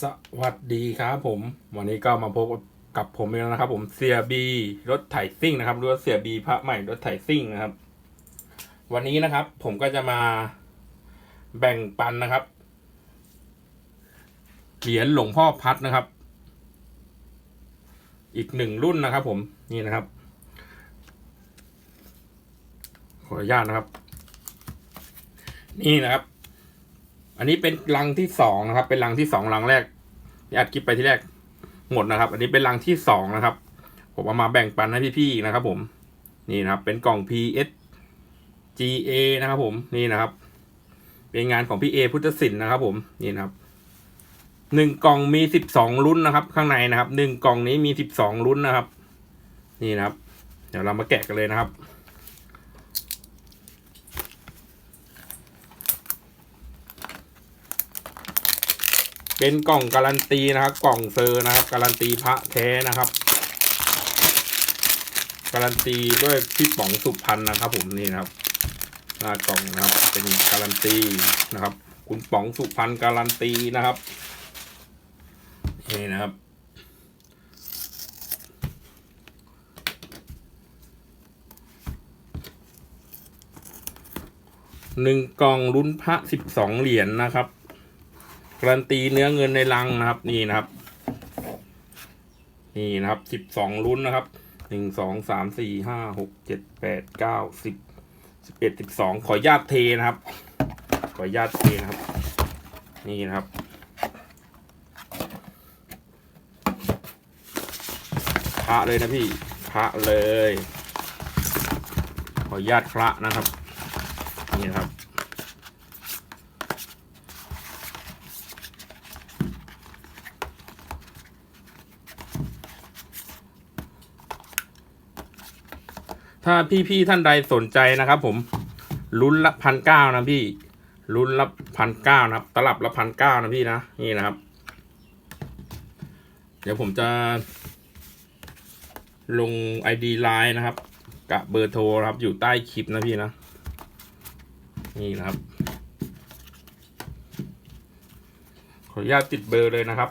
สวัสดีครับผม วันนี้ก็มาพบกับผมเองแล้วนะครับ ผมเสียบีรถไถซิ่งนะครับหรือว่าเสียบีพระใหม่รถไถซิ่งนะครับ วันนี้นะครับ ผมก็จะมาแบ่งปันนะครับเหรียญหลวงพ่อพัดนะครับ อีกหนึ่งรุ่นนะครับ ผมนี่นะครับ ขออนุญาตนะครับ นี่นะครับ อันนี้เป็นรังที่สองนะครับ เป็นรังที่สองรังแรกที่อัดคลิปไปที่แรกหมดนะครับ อันนี้เป็นรังที่สองนะครับ ผมเอามาแบ่งปันให้พี่ๆนะครับ ผมนี่นะครับ เป็นกล่อง PS GA นะครับ ผมนี่นะครับ เป็นงานของพี่เอพุทธศิลป์นะครับ ผมนี่นะครับหนึ่งกล่องมีสิบสองรุ่นนะครับ ข้างในนะครับหนึ่งกล่องนี้มีสิบสองรุ่นนะครับ นี่นะครับ เดี๋ยวเรามาแกะกันเลยนะครับ เป็นกล่องการันตีนะครับ กล่องเซอร์นะครับ การันตีพระแท้นะครับ การันตีด้วยพี่ป๋องสุพรรณนะครับ ผมนี่นะครับหน้ากล่องนะครับ เป็นการันตีนะครับ คุณป๋องสุพรรณการันตีนะครับนี่นะครับหนึ่งกล่องลุ้นพระสิบสองเหรียญนะครับ การันตีเนื้อเงินในลังนะครับ นี่นะครับ นี่นะครับสิบสองลุ้นนะครับหนึ่งสองสามสี่ห้าหกเจ็ดแปดเก้าสิบสิบเอ็ดสิบสองขอญาตเทนะครับ ขอญาตเทนะครับ นี่นะครับพระเลยนะพี่พระเลย ขอญาตพระนะครับ นี่นะครับ ถ้าพี่ๆท่านใดสนใจนะครับ ผมลุ้นละพันเก้านะพี่ลุ้นละพันเก้านะครับ ตลับละพันเก้านะพี่นะนี่นะครับ เดี๋ยวผมจะ ลง ID ไลน์นะครับกับเบอร์โทรครับอยู่ใต้คลิปนะพี่นะ นี่นะครับ ขออนุญาตติดเบอร์เลยนะครับ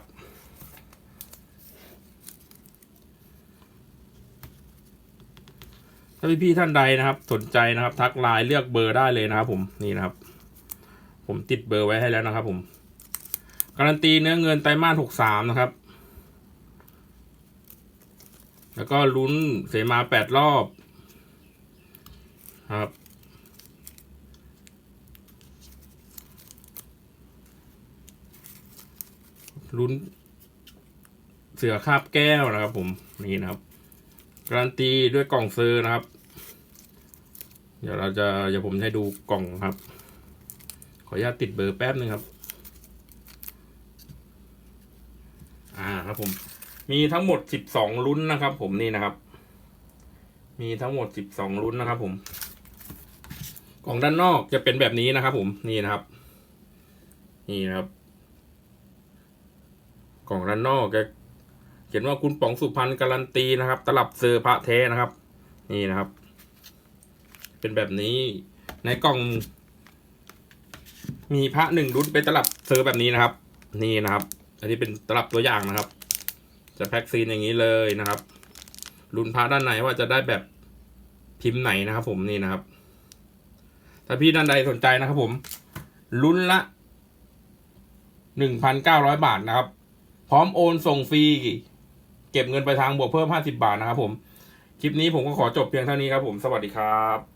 ถ้าพี่ๆท่านใดนะครับ สนใจนะครับ ทักไลน์เลือกเบอร์ได้เลยนะครับ ผมนี่นะครับ ผมติดเบอร์ไว้ให้แล้วนะครับ ผม การันตีเนื้อเงินไตรมาสหกสามนะครับ แล้วก็ลุ้นเสมาแปดรอบครับลุ้นเสือคาบแก้วนะครับผมนี่นะครับ การันตีด้วยกล่องซื้อนะครับ เดี๋ยวเราจะเดี๋ยวผมให้ดูกล่องครับ ขออนุญาตติดเบอร์แป๊บนึงครับ อ่าครับผม มีทั้งหมดสิบสองลุ้นนะครับ ผมนี่นะครับ มีทั้งหมดสิบสองลุ้นนะครับ ผมกล่องด้านนอกจะเป็นแบบนี้นะครับผมนี่นะครับ นี่นะครับ กล่องด้านนอกจะ ขียนว่าคุณป๋องสุพรรณการันตีนะครับ ตลับเซอร์พระแท้นะครับ นี่นะครับ เป็นแบบนี้ในกล่อง มีพระหนึ่งรุ่นเป็นตลับเซอร์แบบนี้นะครับ นี่นะครับ อันนี้เป็นตลับตัวอย่างนะครับ จะแพ็กซีนอย่างนี้เลยนะครับรุ่นพระด้านในว่าจะได้แบบพิมพ์ไหนนะครับ ผมนี่นะครับ ถ้าพี่ด้านใดสนใจนะครับ ผมรุ่นละหนึ่งพันเก้าร้อยบาทนะครับ พร้อมโอนส่งฟรี เก็บเงินไปทางบวกเพิ่ม 50 บาทนะครับผม คลิปนี้ผมก็ขอจบเพียงเท่านี้ครับผม สวัสดีครับ